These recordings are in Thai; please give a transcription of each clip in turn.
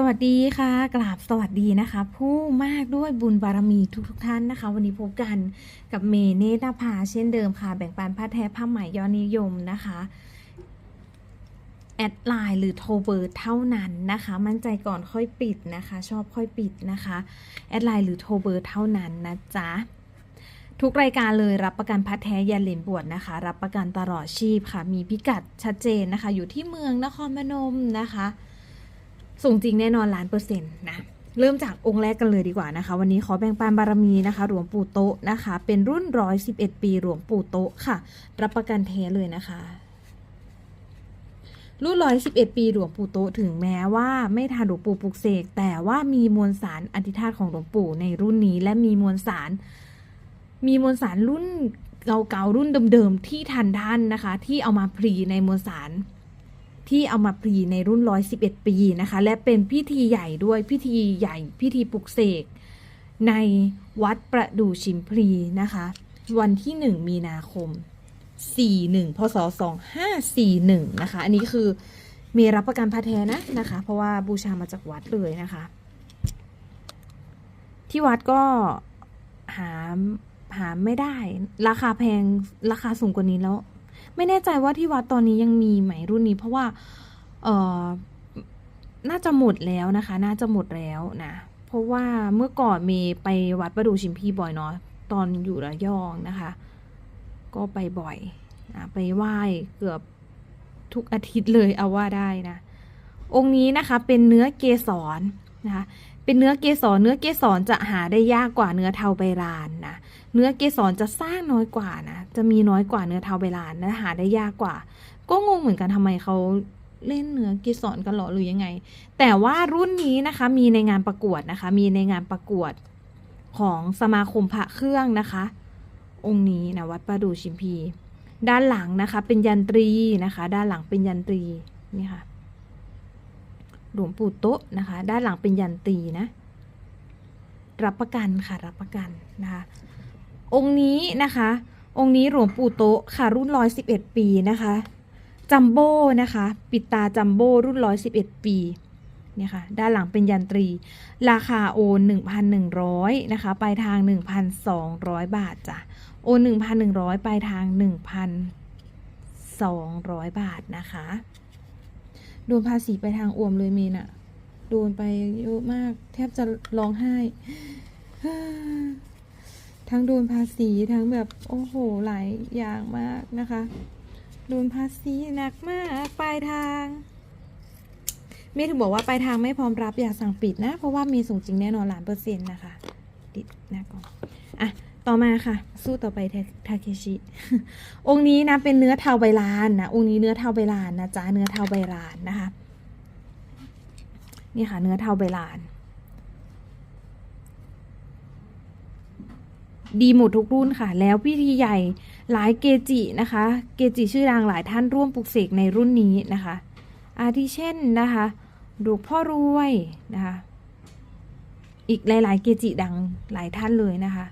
สวัสดีค่ะกราบสวัสดีนะคะ ผู้มากด้วยบุญบารมีทุกทท่านนะคะ วันนี้พบกันกับเมเนตรภาเช่นเดิมค่ะ แบ่งปันผ้าแท้ผ้าไหมยอดนิยมนะคะ แอดไลน์หรือโทรเบอร์เท่านั้นนะคะ มั่นใจก่อนค่อยปิดนะคะ ชอบค่อยปิดนะคะแอดไลน์หรือโทรเบอร์เท่านั้นนะจ๊ะทุกรายการเลยรับประกันพัดแท้ยันเหรียญบวชนะคะ รับประกันตลอดชีพค่ะ มีพิกัดชัดเจนนะคะ อยู่ที่เมืองนครพนมนะคะ ส่งจริงแน่นอนล้านเปอร์เซ็นต์นะเริ่มจากองค์แรกกันเลยดีกว่านะคะ วันนี้ขอแบ่งปันบารมีนะคะหลวงปู่โตะนะคะ เป็นรุ่นร้อยสิบเอ็ดปีหลวงปู่โตะค่ะ รับประกันแท้เลยนะคะ รุ่นร้อยสิบเอ็ดปีหลวงปู่โตะถึงแม้ว่าไม่ทานหลวงปู่ปลุกเสกแต่ว่ามีมวลสารอธิธาตของหลวงปู่ในรุ่นนี้และมีมวลสาร มีมวลสารรุ่นเก่าๆรุ่นเดิมๆที่ทันท่านนะคะ ที่เอามาพรีในมวลสาร ที่เอามาพรีในรุ่น 111 ปีนะคะ และเป็นพิธีใหญ่ด้วยพิธีใหญ่ พิธีปลุกเสกในวัดประดู่ชิมพลีนะคะ วันที่ 1 มีนาคม 41 พศ 2541 นะคะ อันนี้คือมีรับประกันพระแท้นะนะคะ เพราะว่าบูชามาจากวัดเลยนะคะ ที่วัดก็หาหาไม่ได้ ราคาแพงราคาสูงกว่านี้แล้ว ไม่แน่ใจว่าที่วัดตอนนี้ยังมีไหมรุ่นนี้ เพราะว่าเออน่าจะหมดแล้วนะคะ น่าจะหมดแล้วนะ เพราะว่าเมื่อก่อนเมย์ไปวัดประดูชิมพีบ่อยเนาะตอนอยู่ระยองนะคะ ก็ไปบ่อยนะไปไหว้เกือบทุกอาทิตย์เลยเอาว่าได้นะ องค์นี้นะคะเป็นเนื้อเกสรนะคะ เป็นเนื้อเกสรเนื้อเกสรจะหาได้ยากกว่าเนื้อเทาใบลานนะเนื้อเกสรจะสร้างน้อยกว่านะจะมีน้อยกว่าเนื้อเทาใบลานนะหาได้ยากกว่า ก็งงเหมือนกันทำไมเขาเล่นเนื้อเกสรกันหรอหรือยังไง แต่ว่ารุ่นนี้นะคะมีในงานประกวดนะคะ มีในงานประกวดของสมาคมพระเครื่องนะคะ องค์นี้นะวัดประดู่ชิมพี ด้านหลังนะคะเป็นยันตรีนะคะ ด้านหลังเป็นยันตรีนี่ค่ะ หลวงปู่โต๊ะนะคะ ด้านหลังเป็นยันตีนะ รับประกันค่ะรับประกันนะคะ องค์นี้นะคะ องค์นี้หลวงปู่โต๊ะค่ะรุ่นร้อยสิบเอ็ดปีนะคะจัมโบ้นะคะ ปิดตาจัมโบ้รุ่นร้อยสิบเอ็ดปีเนี่ยค่ะด้านหลังเป็นยันตรี ราคาโอนหนึ่งพันหนึ่งร้อยนะคะปลายทางหนึ่งพันสองร้อยบาทจ้ะโอนหนึ่งพันหนึ่งร้อยปลายทางหนึ่งพันสองร้อยบาทนะคะ โดนภาษีไปทางอ่วมเลยเมีน่ะโดนไปเยอะมาก แทบจะร้องไห้ ทั้งโดนภาษีทั้งแบบโอ้โหหลายอย่างมากนะคะ โดนภาษีหนักมากปลายทาง เมย์ถึงบอกว่าปลายทางไม่พร้อมรับอย่าสั่งปิดนะ เพราะว่ามีส่งจริงแน่นอนล้านเปอร์เซ็นต์นะคะ ติดหน้าก่อนอะ ต่อมาค่ะ สู้ต่อไปทาเคชิ องค์นี้นะเป็นเนื้อเทาใบลานนะองค์นี้เนื้อเทาใบลานนะจ๊ะเนื้อเทาใบลานนะคะ นี่ค่ะ เนื้อเทาใบลาน ดีหมดทุกรุ่นค่ะ แล้วพิธีใหญ่หลายเกจินะคะ เกจิชื่อดังหลายท่านร่วมปลุกเสกในรุ่นนี้นะคะ อาทิเช่นนะคะหลวงพ่อรวยนะคะ อีกหลาย ๆ เกจิดังหลายท่านเลยนะคะ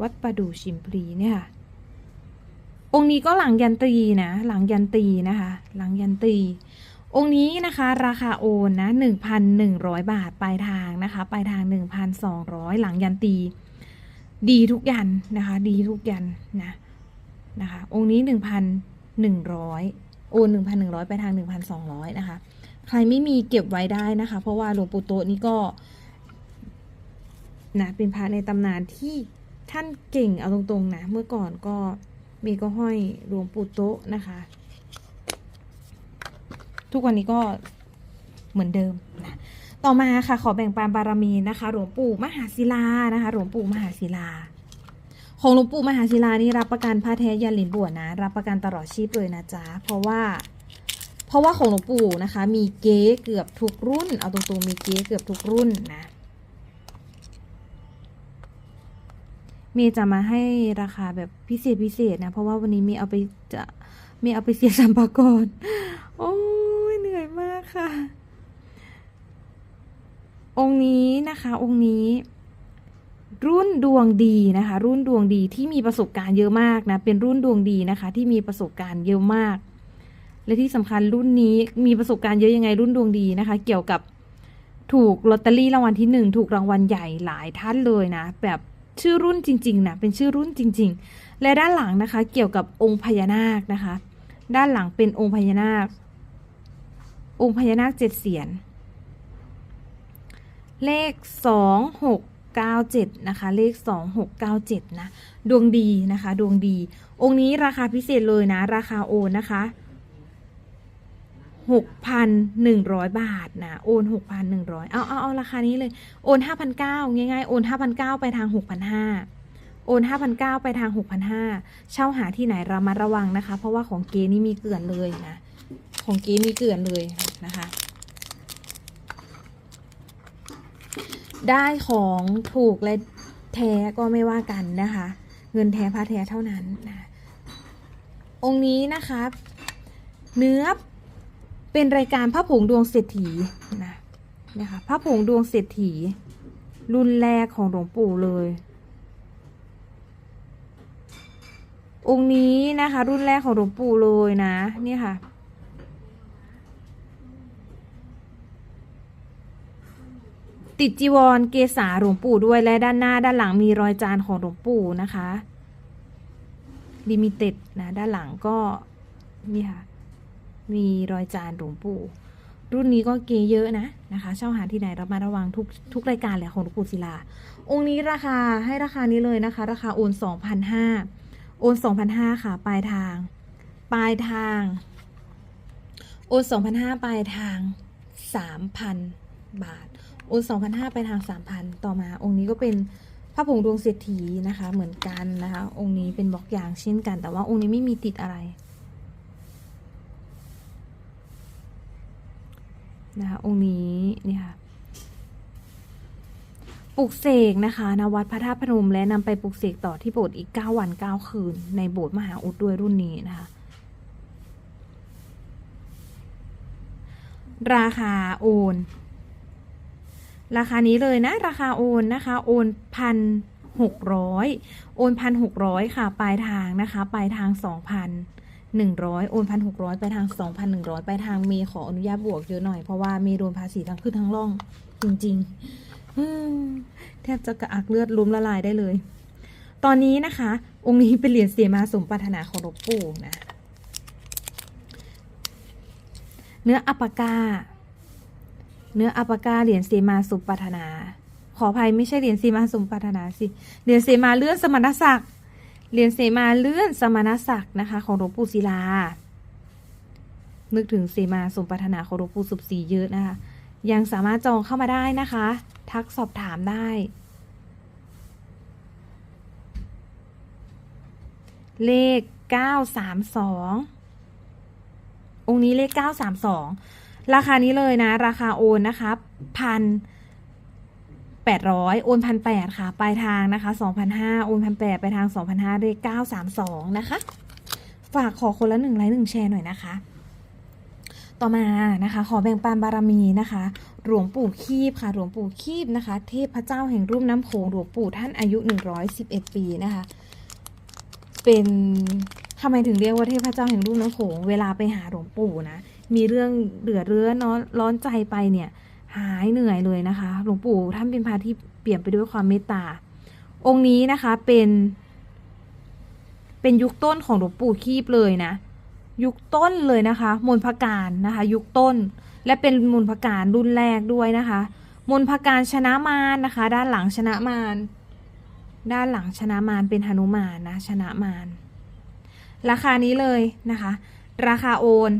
วัดประดู่ชิมพลีเนี่ยค่ะ องค์นี้ก็หลังยันตีนะ หลังยันตีนะคะ หลังยันตี องค์นี้นะคะราคาโอนนะหนึ่งพันหนึ่งร้อยบาทปลายทางนะคะปลายทางหนึ่งพันสองร้อยหลังยันตี ดีทุกยันนะคะ ดีทุกยันนะนะคะ องค์นี้หนึ่งพันหนึ่งร้อยโอนหนึ่งพันหนึ่งร้อยไปทางหนึ่งพันสองร้อยนะคะ ใครไม่มีเก็บไว้ได้นะคะ เพราะว่าหลวงปู่โตนี่ก็นะเป็นพระในตำนานที่ ท่านเก่งเอาตรงๆนะ เมื่อก่อนก็มีก็ห้อยหลวงปู่โตะนะคะ ทุกวันนี้ก็เหมือนเดิมนะต่อมาค่ะขอแบ่งปันบารมีนะคะ หลวงปู่มหาศิลานะคะ หลวงปู่มหาศิลา ของหลวงปู่มหาศิลานี่รับประกันพระแท้ยันหลินบวชนะ รับประกันตลอดชีพเลยนะจ๊ะเพราะว่าเพราะว่าของหลวงปู่นะคะ มีเก๊เกือบทุกรุ่น เอาตรงๆมีเก๊เกือบทุกรุ่นนะ เมย์จะมาให้ราคาแบบพิเศษพิเศษนะ เพราะว่าวันนี้เมย์เอาไปจะเมย์เอาไปเสียสัมภาระโอ้ยเหนื่อยมากค่ะ องค์นี้นะคะ องค์นี้ รุ่นดวงดีนะคะ รุ่นดวงดีที่มีประสบการณ์เยอะมากนะ เป็นรุ่นดวงดีนะคะ ที่มีประสบการณ์เยอะมาก และที่สำคัญรุ่นนี้มีประสบการณ์เยอะยังไงรุ่นดวงดีนะคะ เกี่ยวกับถูกลอตเตอรี่รางวัลที่หนึ่งถูกรางวัลใหญ่หลายท่านเลยนะ แบบ ชื่อรุ่นจริงๆนะเป็นชื่อรุ่นจริง ๆ และด้านหลังนะคะ เกี่ยวกับองค์พญานาคนะคะ ด้านหลังเป็นองค์พญานาค องค์พญานาคเจ็ดเสียน เลขสองหกเก้าเจ็ดนะคะเลขสองหกเก้าเจ็ดนะ ดวงดีนะคะ ดวงดี องค์นี้ราคาพิเศษเลยนะ ราคาโอนนะคะ หกพันหนึ่งร้อยบาทนะโอนหกพันหนึ่งร้อยเอาเอาเอาราคานี้เลยโอนห้าพันเก้าง่ายๆโอนห้าพันเก้าไปทางหกพันห้าโอนห้าพันเก้าไปทางหกพันห้าเช่าหาที่ไหนระมัดระวังนะคะ เพราะว่าของเกนี่มีเกลื่อนเลยนะของเกมีเกลื่อนเลยนะคะ ได้ของถูกและแท้ก็ไม่ว่ากันนะคะ เงินแท้พระแท้เท่านั้นนะองค์นี้นะคะเนื้อ เป็นรายการพระผงดวงเศรษฐีนะนะคะพระผงดวงเศรษฐี รุ่นแรกของหลวงปู่เลย องค์นี้นะคะ รุ่นแรกของหลวงปู่เลยนะนี่ค่ะ ติดจีวรเกษาหลวงปู่ด้วยและด้านหน้าด้านหลังมีรอยจานของหลวงปู่นะคะลิมิเต็ดนะด้านหลังก็นี่ค่ะ มีรอยจานหลวงปู่ รุ่นนี้ก็เกเยอะนะนะคะเช่าหาที่ไหนเรามาระวังทุกทุกรายการเลยของหลวงปู่ศิลา องค์นี้ราคาให้ราคานี้เลยนะคะ ราคาโอนสองพันห้าโอนสองพันห้าค่ะปลายทาง ปลายทางโอนสองพันห้าปลายทางสามพันบาทโอนสองพันห้าไปทางสามพันต่อมาองค์นี้ก็เป็นพระผงดวงเศรษฐีนะคะ เหมือนกันนะคะ องค์นี้เป็นบล็อกยางเช่นกัน แต่ว่าองค์นี้ไม่มีติดอะไร นะคะองค์นี้นี่ค่ะปลุกเสกนะคะณวัดพระธาตุพนมและนำไปปลุกเสกต่อที่โบสถ์อีก 9 วัน 9 คืน ในโบสถ์มหาอุดด้วยรุ่นนี้นะคะ ราคาโอน ราคานี้เลยนะ ราคาโอนนะคะ โอนพันหกร้อยโอนพันหกร้อยค่ะ ปลายทางนะคะ ปลายทางสองพัน หนึ่งร้อยโอนพันหกร้อยไปทางสองพันหนึ่งร้อยไปทางเมย์ขออนุญาตบวกเยอะหน่อย เพราะว่าเมย์โดนภาษีทั้งขึ้นทั้งล่อง จริงๆแทบจะกระอักเลือดล้มละลายได้เลย ตอนนี้นะคะ องค์นี้เป็นเหรียญเสียมาสมปรารถนาของหลวงปู่นะ เนื้ออัปปกา เนื้ออัปปกาเหรียญเสมาสุปรารถนา ขออภัยไม่ใช่เหรียญเสมาสุปรารถนาสิ เหรียญเสมาเลื่อนสมณศักดิ์ เหรียญเสมาเลื่อนสมณศักดิ์นะคะ ของหลวงปู่ศิลา นึกถึงเสมาสมปรารถนาของหลวงปู่สุบสีเยอะนะคะ ยังสามารถจองเข้ามาได้นะคะ ทักสอบถามได้ เลข 932 องค์นี้เลข 932 ราคานี้เลยนะ ราคาโอนนะคะพัน ปดร้อยโอนพันแปดค่ะปลายทางนะคะสองพันห้าโอนพันแปดไปทางสองพันห้าเลขเก้าสามสองนะคะ ฝากขอคนละหนึ่งไลค์หนึ่งแชร์หน่อยนะคะ ต่อมานะคะ ขอแบ่งปันบารมีนะคะ หลวงปู่คีบค่ะ หลวงปู่คีบนะคะ เทพเจ้าแห่งรุ่มน้ำโขงหลวงปู่ท่านอายุ 111 ปีนะคะ เป็นทำไมถึงเรียกว่าเทพเจ้าแห่งรุ่มน้ำโขง เวลาไปหาหลวงปู่นะ มีเรื่องเดือดเรื้อนเนาะร้อนใจไปเนี่ย หายเหนื่อยเลยนะคะ หลวงปู่ท่านเป็นพระที่เปี่ยมไปด้วยความเมตตา องค์นี้นะคะเป็น เป็นยุคต้นของหลวงปู่คีบเลยนะ ยุคต้นเลยนะคะ มนพการนะคะ ยุคต้น และเป็นมนพการรุ่นแรกด้วยนะคะ มนพการชนะมารนะคะ ด้านหลังชนะมารด้านหลังชนะมารเป็นหนุมานนะชนะมารราคานี้เลยนะคะ ราคาโอน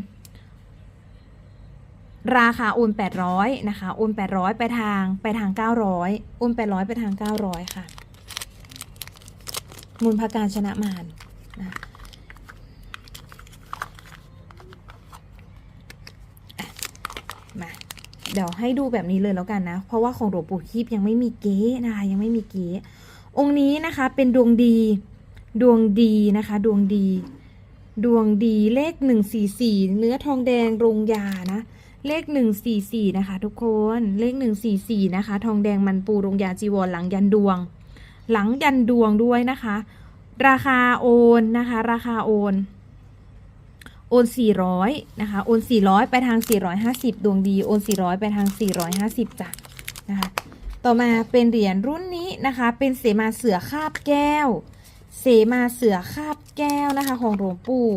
ราคาโอนแปดร้อยนะคะโอนแปดร้อยไปทางไปทางเก้าร้อยโอนแปดร้อยไปทางเก้าร้อยค่ะ มูลพาการชนะมารนะมาเดี๋ยวให้ดูแบบนี้เลยแล้วกันนะ เพราะว่าของหลวงปู่คีบยังไม่มีเก๊นะคะยังไม่มีเก๊องค์นี้นะคะเป็นดวงดีดวงดีนะคะ ดวงดี ดวงดีเลขหนึ่งสี่สี่เนื้อทองแดงรงยานะ เลขหนึ่งสี่สี่นะคะ ทุกคนเลขหนึ่งสี่สี่นะคะ ทองแดงมันปูรงยาจีวรหลังยันดวง หลังยันดวงด้วยนะคะ ราคาโอนนะคะ ราคาโอนโอน 400 นะคะ โอน 400 ไปทาง 450 ดวงดี โอน 400 ไปทาง 450จ้ะนะคะ ต่อมาเป็นเหรียญรุ่นนี้นะคะ เป็นเสมาเสือคาบแก้ว เสมาเสือคาบแก้วนะคะ ของหลวงปู่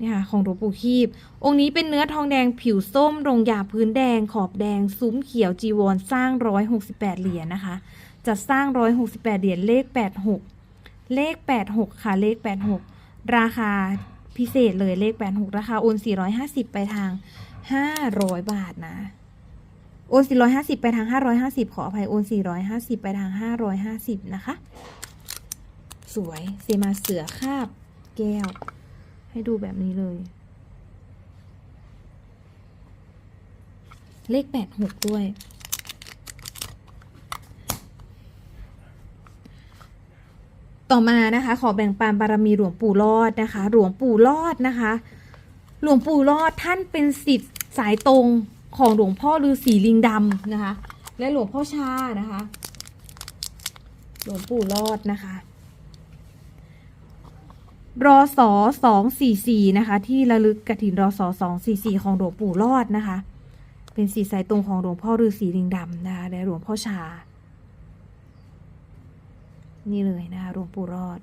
นี่ค่ะของหลวงปู่คีบ องค์นี้เป็นเนื้อทองแดงผิวส้มรงหยาพื้นแดง ขอบแดง ซุ้มเขียวจีวรสร้าง 168 เหรียญนะคะจะสร้าง 168 เหรียญเลข 86 เลข 86 ค่ะ เลข 86 ราคาพิเศษเลยเลข 86 ราคาโอน 450 ไปทาง 500 บาทนะ โอน 450 ไปทาง 550 ขออภัยโอน 450 ไปทาง 550 นะคะ สวยเซมาเสือคาบแก้ว ให้ดูแบบนี้เลย เลข86ด้วย ต่อมานะคะ ขอแบ่งปันบารมีหลวงปู่รอดนะคะ หลวงปู่รอดนะคะ หลวงปู่รอดท่านเป็นสิทธิ์สายตรงของหลวงพ่อฤาษีลิงดำนะคะ และหลวงพ่อชานะคะ หลวงปู่รอดนะคะ รอสอสองสี่สี่นะคะ ที่ระลึกกฐินรอสอสองสี่สี่ของหลวงปู่รอดนะคะ เป็นสีสายตรงของหลวงพ่อฤาษีลิงดำนะคะและหลวงพ่อชา นี่เลยนะคะหลวงปู่รอด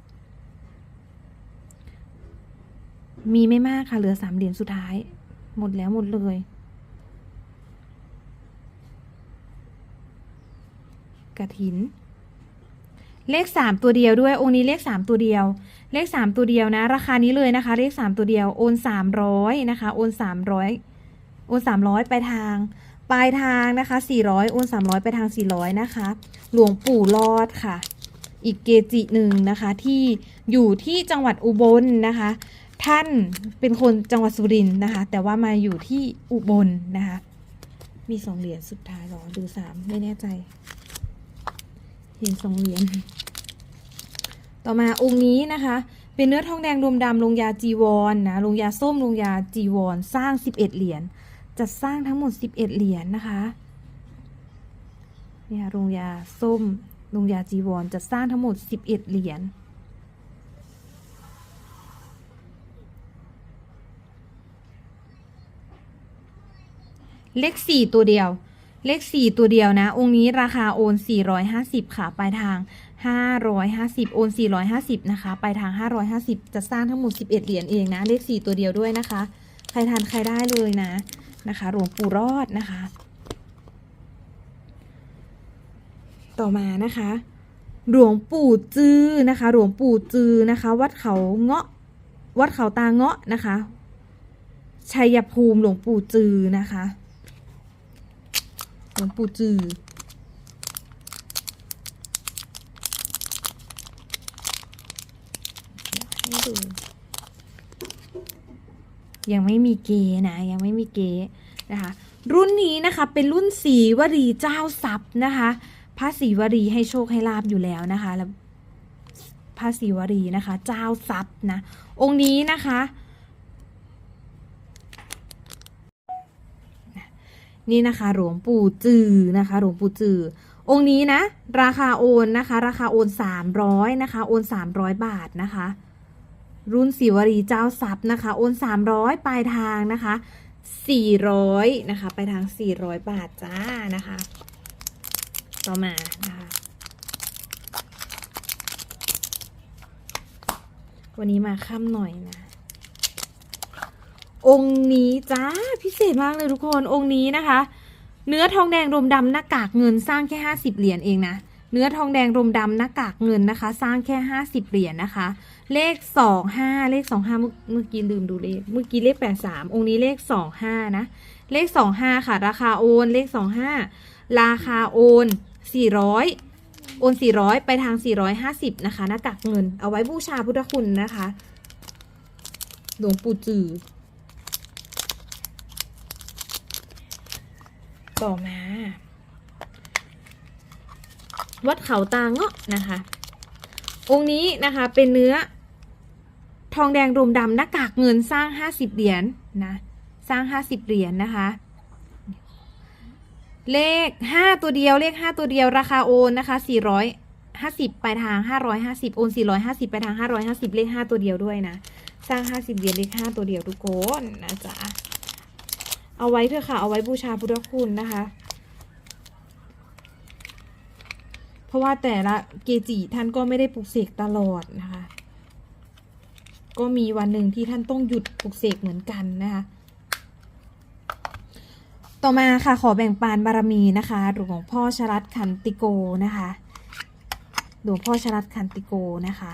มีไม่มากค่ะ เหลือสามเหรียญสุดท้าย หมดแล้วหมดเลยกระถิน เลขสามตัวเดียวด้วย องค์นี้เลขสามตัวเดียว เลขสามตัวเดียวนะ ราคานี้เลยนะคะ เลขสามตัวเดียว โอนสามร้อยนะคะ โอนสามร้อยโอนสามร้อยไปทาง ปลายทางนะคะสี่ร้อยโอนสามร้อยไปทางสี่ร้อยนะคะ หลวงปู่รอดค่ะ อีกเกจิหนึ่งนะคะ ที่อยู่ที่จังหวัดอุบลนะคะ ท่านเป็นคนจังหวัดสุรินทร์นะคะ แต่ว่ามาอยู่ที่อุบลนะคะ มีสองเหรียญสุดท้ายหรอ ดูสามไม่แน่ใจ เห็นสองเหรียญ ต่อมาองค์นี้นะคะ เป็นเนื้อทองแดงรวมดำลงยาจีวรนนะลงยาส้มลงยาจีวรสร้าง 11 เหรียญจัดสร้างทั้งหมด 11 เหรียญนะคะเนี่ยลงยาส้มลงยาจีวรจัดสร้างทั้งหมด 11 เหรียญเลขสี่ตัวเดียว เลขสี่ตัวเดียวนะ องค์นี้ราคาโอน 450 ค่ะ ปลายทาง 550 โอน 450 นะคะปลายทาง 550 จะสร้างทั้งหมด 11 เหรียญเองนะ เลขสี่ตัวเดียวด้วยนะคะ ใครทานใครได้เลยนะ นะคะ หลวงปู่รอดนะคะ ต่อมานะคะ หลวงปู่จือนะคะ หลวงปู่จือนะคะ วัดเขาเงาะ วัดเขาตาเงาะนะคะ ชัยภูมิหลวงปู่จือนะคะ หลวงปู่จือ เดู ยังไม่มีเกนะยังไม่มีเกนะคะ รุ่นนี้นะคะเป็นรุ่นสีวรีเจ้าทรัพย์นะคะพระศรีวรีให้โชคให้ลาบอยู่แล้วนะคะแล้วพระศรีวรีนะคะ เจ้าทรัพย์นะ องค์นี้นะคะนี่นะคะหลวงปู่จือนะคะหลวงปู่จือ องค์นี้นะ ราคาโอนนะคะ ราคาโอนสามร้อยนะคะ โอนสามร้อยบาทนะคะ รุ่นศิวรีเจ้าทรัพย์นะคะ โอนสามร้อยปลายทางนะคะสี่ร้อยนะคะ ไปทางสี่ร้อยบาทจ้านะคะ ต่อมานะคะวันนี้มาค่ำหน่อยนะ องค์นี้จ้าพิเศษมากเลยทุกคนองค์นี้นะคะ เนื้อทองแดงรมดำหน้ากากเงินสร้างแค่ห้าสิบเหรียญเองนะ เนื้อทองแดงรมดำหน้ากากเงินนะคะ สร้างแค่ห้าสิบเหรียญนะคะ เลขสองห้าเลขสองห้าเมื่อกี้ลืมดูเลข เมื่อกี้เลขแปดสามองค์นี้เลขสองห้านะ เลขสองห้าค่ะ ราคาโอน เลขสองห้าราคาโอนสี่ร้อยโอนสี่ร้อยไปทางสี่ร้อยห้าสิบนะคะ หน้ากากเงิน เอาไว้บูชาพุทธคุณนะคะ หลวงปู่จือ ต่อมา วัดเขาตาเงาะนะคะ องค์นี้นะคะเป็นเนื้อ ทองแดงรวมดำหน้ากากเงินสร้าง 50 เหรียญนนะสร้าง 50 เหรียญนะคะ เลขห้าตัวเดียวเลขห้าตัวเดียวราคาโอนนะคะสี่ร้อยห้าสิบปลายทางห้าร้อยห้าสิบโอนสี่ร้อยห้าสิบปลายทางห้าร้อยห้าสิบเลขห้าตัวเดียวด้วยนะ สร้างห้าสิบเหรียญเลขห้าตัวเดียวทุกคนนะจ๊ะเอาไว้เถอะค่ะ เอาไว้บูชาพุทธคุณนะคะ เพ ราะว่าแต่ละเกจิท่านก็ไม่ได้ปลุกเสกตลอดนะคะ ก็มีวันหนึ่งที่ท่านต้องหยุดปลุกเสกเหมือนกันนะคะ ต่อมาค่ะขอแบ่งปันบารมีนะคะหลวงพ่อชรัตขันติโกนะคะหลวงพ่อชรัตขันติโกนะคะ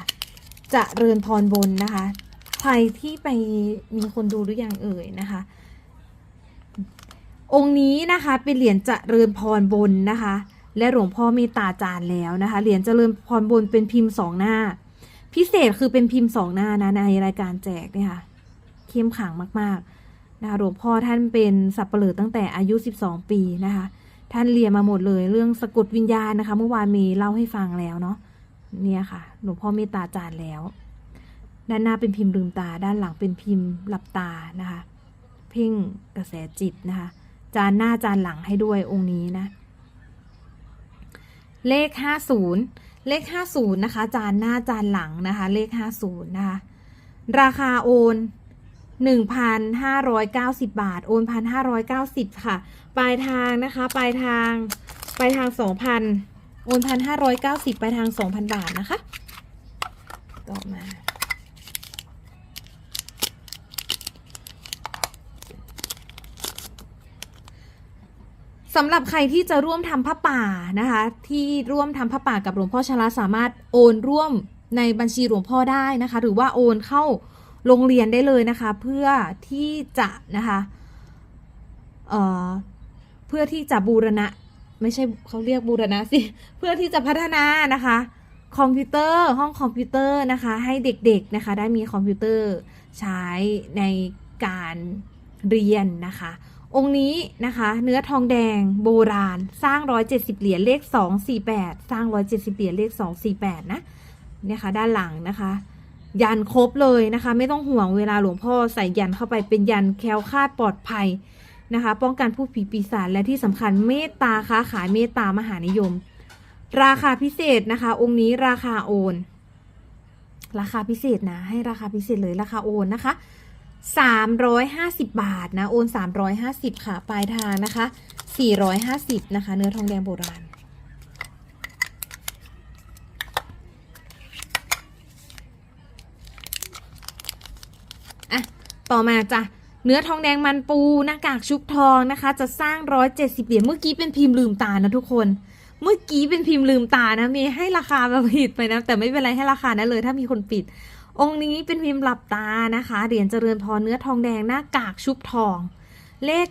จะเริญพรบนนะคะ ใครที่ไปมีคนดูหรืออยังเอ่ยนะคะ องค์นี้นะคะเป็นเหรียญจะเจริญพรบนนะคะ และหลวงพ่อเมตตาจารย์แล้วนะคะ เหรียญเจริญพรบนเป็นพิมพ์สองหน้า พิเศษคือเป็นพิมพ์สองหน้านะในรายการแจกเนี่ยค่ะเข้มขังมากๆนะคะหลวงพ่อท่านเป็นสับเปลือตั้งแต่อายุ 12 ปีนะคะ ท่านเรียนมาหมดเลยเรื่องสะกดวิญญาณนะคะ เมื่อวานมีเล่าให้ฟังแล้วเนาะเนี่ยค่ะ หลวงพ่อเมตตาจารย์แล้ว ด้านหน้าเป็นพิมพ์ลืมตา ด้านหลังเป็นพิมพ์หลับตานะคะ เพ่งกระแสจิตนะคะ จานหน้าจานหลังให้ด้วยองค์นี้นะ เลขห้าศูนย์เลขห้าศูนย์นะคะ จานหน้าจานหลังนะคะ เลขห้าศูนย์นะคะ ราคาโอนหนึ่งพันห้าร้อยเก้าสิบบาท โอนพันห้าร้อยเก้าสิบค่ะ ปลายทางนะคะ ปลายทาง ปลายทางสองพันโอนพันห้าร้อยเก้าสิบปลายทางสองพันบาทนะคะ ต่อมา สำหรับใครที่จะร่วมทำผ้าป่านะคะ ที่ร่วมทำผ้าป่ากับหลวงพ่อชลาสามารถโอนร่วมในบัญชีหลวงพ่อได้นะคะ หรือว่าโอนเข้าโรงเรียนได้เลยนะคะ เพื่อที่จะนะคะเอ่อเพื่อที่จะบูรณะ ไม่ใช่เขาเรียกบูรณะสิ เพื่อที่จะพัฒนานะคะ คอมพิวเตอร์ห้องคอมพิวเตอร์นะคะ ให้เด็กๆนะคะ ได้มีคอมพิวเตอร์ใช้ในการเรียนนะคะ องค์นี้นะคะ เนื้อทองแดงโบราณ สร้าง 170 เหรียญเลข 248 สร้าง 170 เหรียญเลข 248 นะเนี่ยค่ะด้านหลังนะคะ ยันครบเลยนะคะ ไม่ต้องห่วงเวลาหลวงพ่อใส่ยันเข้าไปเป็นยันแคล้วคลาดปลอดภัยนะคะ ป้องกันผู้ผีปีศาจและที่สำคัญเมตตาค้าขายเมตตามหานิยม ราคาพิเศษนะคะ องค์นี้ราคาโอน ราคาพิเศษนะ ให้ราคาพิเศษเลยราคาโอนนะคะ 350 บาทนะ โอน 350 ค่ะ ปลายทางนะคะ 450 นะคะ เนื้อทองแดงโบราณ อะ ต่อมาจ้ะ เนื้อทองแดงมันปูหน้ากากชุบทองนะคะ จะสร้าง 170 เหรียญ เมื่อกี้เป็นพิมพ์ลืมตานะทุกคน เมื่อกี้เป็นพิมพ์ลืมตานะ มีให้ราคาแบบผิดไปนะ แต่ไม่เป็นไรให้ราคานั้นเลย ถ้ามีคนปิด องค์นี้เป็นพิมพ์หลับตานะคะ เหรียญเจริญพรเนื้อทองแดงหน้ากากชุบทอง เลข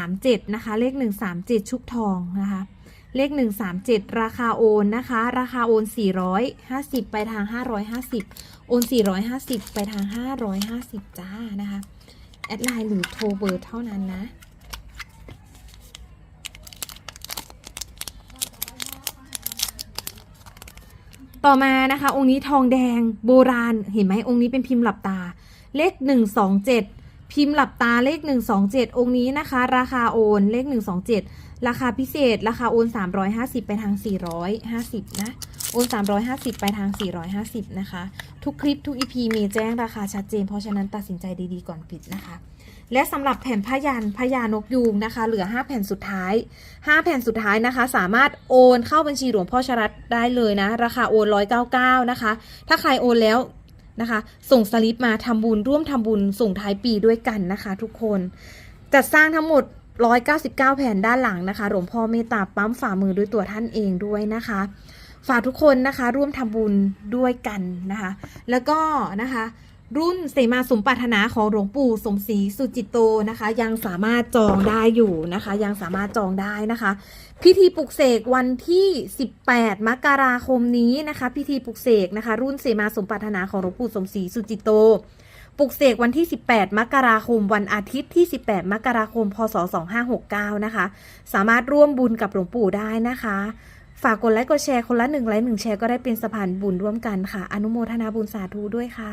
137 นะคะ เลข 137 ชุบทองนะคะ เลข 137 ราคาโอนนะคะ ราคาโอน 450 ไปทาง 550 โอน 450 ไปทาง 550 จ้านะคะ แอดไลน์หรือโทรเบอร์เท่านั้นนะ ต่อมานะคะ องค์นี้ทองแดงโบราณเห็นไหมองค์นี้เป็นพิมพ์หลับตา เลข 127 พิมพ์หลับตาเลข 127 องค์นี้นะคะ ราคาโอนเลข 127 ราคาพิเศษ ราคาโอน 350 ไปทาง 450 นะโอน 350 ไปทาง 450 นะคะ ทุกคลิปทุก EP มีแจ้งราคาชัดเจน เพราะฉะนั้นตัดสินใจดีๆก่อนปิดนะคะ และสำหรับแผ่นพยันพญานกยูงนะคะ เหลือ 5 แผ่นสุดท้าย 5 แผ่นสุดท้ายนะคะ สามารถโอนเข้าบัญชีหลวงพ่อชรัตได้เลยนะ ราคาโอน 199 นะคะ ถ้าใครโอนแล้วนะคะ ส่งสลิปมาทำบุญร่วมทำบุญส่งท้ายปีด้วยกันนะคะ ทุกคน จัดสร้างทั้งหมด 199 แผ่นด้านหลังนะคะ หลวงพ่อเมตตาปั๊มฝ่ามือด้วยตัวท่านเองด้วยนะคะฝากทุกคนนะคะร่วมทำบุญด้วยกันนะคะ แล้วก็นะคะ รุ่นเสมาสมปรารถนาของหลวงปู่สมศรีสุจิตโตนะคะ ยังสามารถจองได้อยู่นะคะ ยังสามารถจองได้นะคะ พิธีปลุกเสกวันที่ 18 มกราคมนี้นะคะ พิธีปลุกเสกนะคะ รุ่นเสมาสมปรารถนาของหลวงปู่สมศรีสุจิตโตปลุกเสกวันที่ 18 มกราคม วันอาทิตย์ที่ 18 มกราคม พศ 2569 นะคะ สามารถร่วมบุญกับหลวงปู่ได้นะคะ ฝากกดไลค์กดแชร์คนละหนึ่งไลค์หนึ่งแชร์ก็ได้เป็นสะพานบุญร่วมกันค่ะ อนุโมทนาบุญสาธุด้วยค่ะ